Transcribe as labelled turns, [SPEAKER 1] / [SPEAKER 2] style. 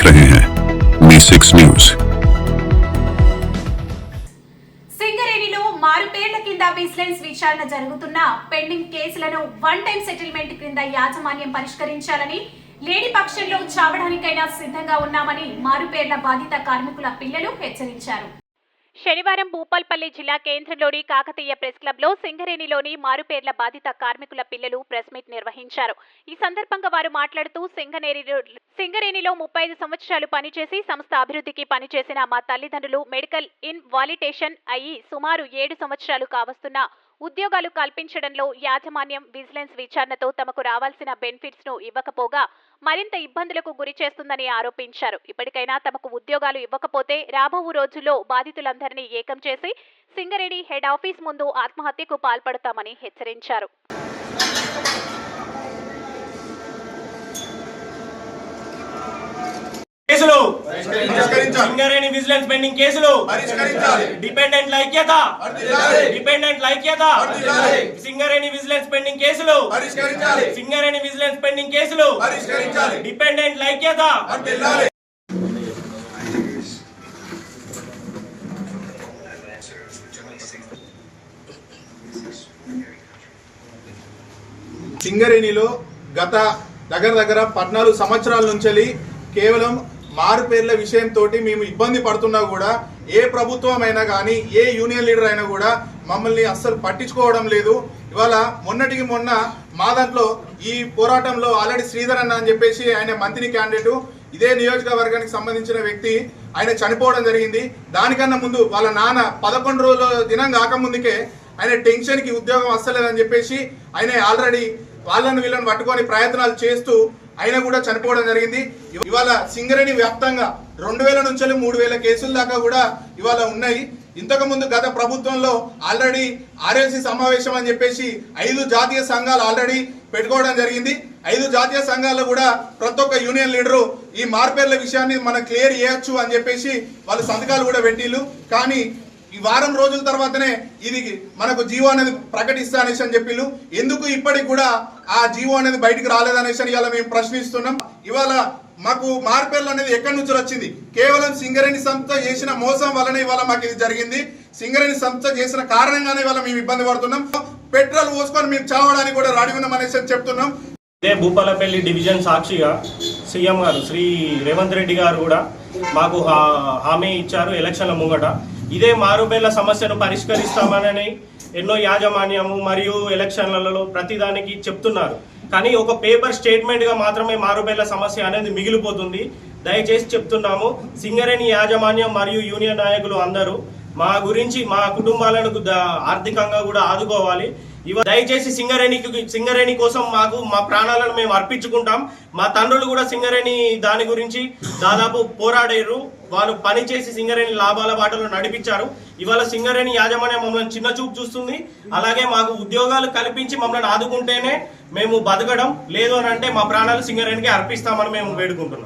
[SPEAKER 1] देख रहे हैं मी सिक्स न्यूज
[SPEAKER 2] సింగరేణిలో మారు పేర్ల కింద విజిలెన్స్ విచారణ జరుగుతున్న పెండింగ్ కేసులను వన్ టైం సెటిల్మెంట్ క్రింద యాజమాన్యం పరిష్కరించాలని లేని పక్షంలో చావడానికైనా సిద్ధంగా ఉన్నామని మారు పేర్ల బాధిత కార్మికుల పిల్లలు హెచ్చరించారు శనివారం భూపాల్పల్లి జిల్లా కేంద్రంలోని కాకతీయ ప్రెస్ క్లబ్లో సింగరేణిలోని మారుపేర్ల బాధిత కార్మికుల పిల్లలు ప్రెస్ మీట్ నిర్వహించారు. ఈ సందర్భంగా వారు మాట్లాడుతూ సింగరేణిలో సింగరేణిలో ముప్పై ఐదు సంవత్సరాలు పనిచేసి సంస్థ అభివృద్ధికి పనిచేసిన మా తల్లిదండ్రులు మెడికల్ ఇన్ వాలిటేషన్ అయ్యి సుమారు ఏడు సంవత్సరాలు కావస్తున్న ఉద్యోగాలు కల్పించడంలో యాజమాన్యం విజిలెన్స్ విచారణతో తమకు రావాల్సిన బెనిఫిట్స్ను ఇవ్వకపోగా మరింత ఇబ్బందులకు గురి చేస్తుందని ఆరోపించారు. ఇప్పటికైనా తమకు ఉద్యోగాలు ఇవ్వకపోతే రాబో రోజుల్లో బాధితులందరినీ ఏకం చేసి సింగరేణి హెడ్ ఆఫీస్ ముందు ఆత్మహత్యకు పాల్పడతామని హెచ్చరించారు
[SPEAKER 3] కేసులు
[SPEAKER 4] పరిష్కరించాలి.
[SPEAKER 3] సింగరేణి విజిలెన్స్ పెండింగ్ కేసులు. డిపెండెంట్ ఐక్యత. డిపెండెంట్ ఐక్యత. సింగరేణి విజిలెన్స్ పెండింగ్ కేసులు. సింగరేణి విజిలెన్స్ పెండింగ్ కేసులు. డిపెండెంట్ ఐక్యత.
[SPEAKER 4] సింగరేణిలో గత దగ్గర దగ్గర పద్నాలుగు సంవత్సరాల నుంచి కేవలం మారు పేర్ల విషయంతో మేము ఇబ్బంది పడుతున్నా కూడా ఏ ప్రభుత్వం అయినా కానీ ఏ యూనియన్ లీడర్ అయినా కూడా మమ్మల్ని అస్సలు పట్టించుకోవడం లేదు. ఇవాళ మొన్నటికి మొన్న మా దాంట్లో ఈ పోరాటంలో ఆల్రెడీ శ్రీధర్ అన్న అని చెప్పేసి ఆయన మంత్రి క్యాండిడేట్ ఇదే నియోజకవర్గానికి సంబంధించిన వ్యక్తి ఆయన చనిపోవడం జరిగింది. దానికన్నా ముందు వాళ్ళ నాన్న పదకొండు రోజుల దినం కాకముందుకే ఆయన టెన్షన్కి ఉద్యోగం వస్తలేదని చెప్పేసి ఆయన ఆల్రెడీ వాళ్ళని వీళ్ళని పట్టుకొని ప్రయత్నాలు చేస్తూ ఆయన కూడా చనిపోవడం జరిగింది. ఇవాళ సింగరేణి వ్యాప్తంగా రెండు వేల నుంచి మూడు వేల కేసుల దాకా కూడా ఇవాళ ఉన్నాయి. ఇంతకు ముందు గత ప్రభుత్వంలో ఆల్రెడీ ఆర్ఎల్సి సమావేశం అని చెప్పేసి ఐదు జాతీయ సంఘాలు ఆల్రెడీ పెట్టుకోవడం జరిగింది. ఐదు జాతీయ సంఘాల్లో కూడా ప్రతి ఒక్క యూనియన్ లీడరు ఈ మార్పేర్ల విషయాన్ని మనం క్లియర్ చేయొచ్చు అని చెప్పేసి వాళ్ళు సంతకాలు కూడా పెట్టిళ్ళు. కానీ ఈ వారం రోజుల తర్వాతనే ఇది మనకు జీవో అనేది ప్రకటిస్తా అనేసి అని చెప్పిళ్ళు. ఎందుకు ఇప్పటికి కూడా ఆ జీవో అనేది బయటికి రాలేదనేసి అని ఇవాళ మేము ప్రశ్నిస్తున్నాం. ఇవాళ మాకు మార్పేర్లు అనేది ఎక్కడి నుంచి వచ్చింది? కేవలం సింగరేణి సంస్థ చేసిన మోసం వలనే ఇవాళ మాకు ఇది జరిగింది. సింగరేణి సంస్థ చేసిన కారణంగానే ఇవాళ మేము ఇబ్బంది పడుతున్నాం. పెట్రోల్ పోసుకొని మేము చావడానికి కూడా రాడి ఉన్నాం అనేసి చెప్తున్నాం.
[SPEAKER 3] ఇదే భూపాలపల్లి డివిజన్ సాక్షిగా సీఎం గారు శ్రీ రేవంత్ రెడ్డి గారు కూడా మాకు హామీ ఇచ్చారు ఎలక్షన్ల ముంగట. ఇదే మారుబేళ్ళ సమస్యను పరిష్కరిస్తామనని ఎన్నో యాజమాన్యము మరియు ఎలక్షన్లలో ప్రతిదానికి చెప్తున్నారు. కానీ ఒక పేపర్ స్టేట్మెంట్గా మాత్రమే మారుబేళ్ళ సమస్య అనేది మిగిలిపోతుంది. దయచేసి చెప్తున్నాము సింగరేణి యాజమాన్యం మరియు యూనియన్ నాయకులు అందరూ మా గురించి మా కుటుంబాలను ఆర్థికంగా కూడా ఆదుకోవాలి. ఇవ దయచేసి సింగరేణికి సింగరేణి కోసం మాకు మా ప్రాణాలను మేము అర్పించుకుంటాం. మా తండ్రులు కూడా సింగరేణి దాని గురించి దాదాపు పోరాడారు. వాళ్ళు పని చేసి సింగరేణి లాభాల బాటలో నడిపించారు. ఇవాళ సింగరేణి యాజమాన్యం మమ్మల్ని చిన్న చూపు చూస్తుంది. అలాగే మాకు ఉద్యోగాలు కల్పించి మమ్మల్ని ఆదుకుంటేనే మేము బతకడం. లేదు అని అంటే మా ప్రాణాలు సింగరేణికి అర్పిస్తామని మేము వేడుకుంటున్నాం.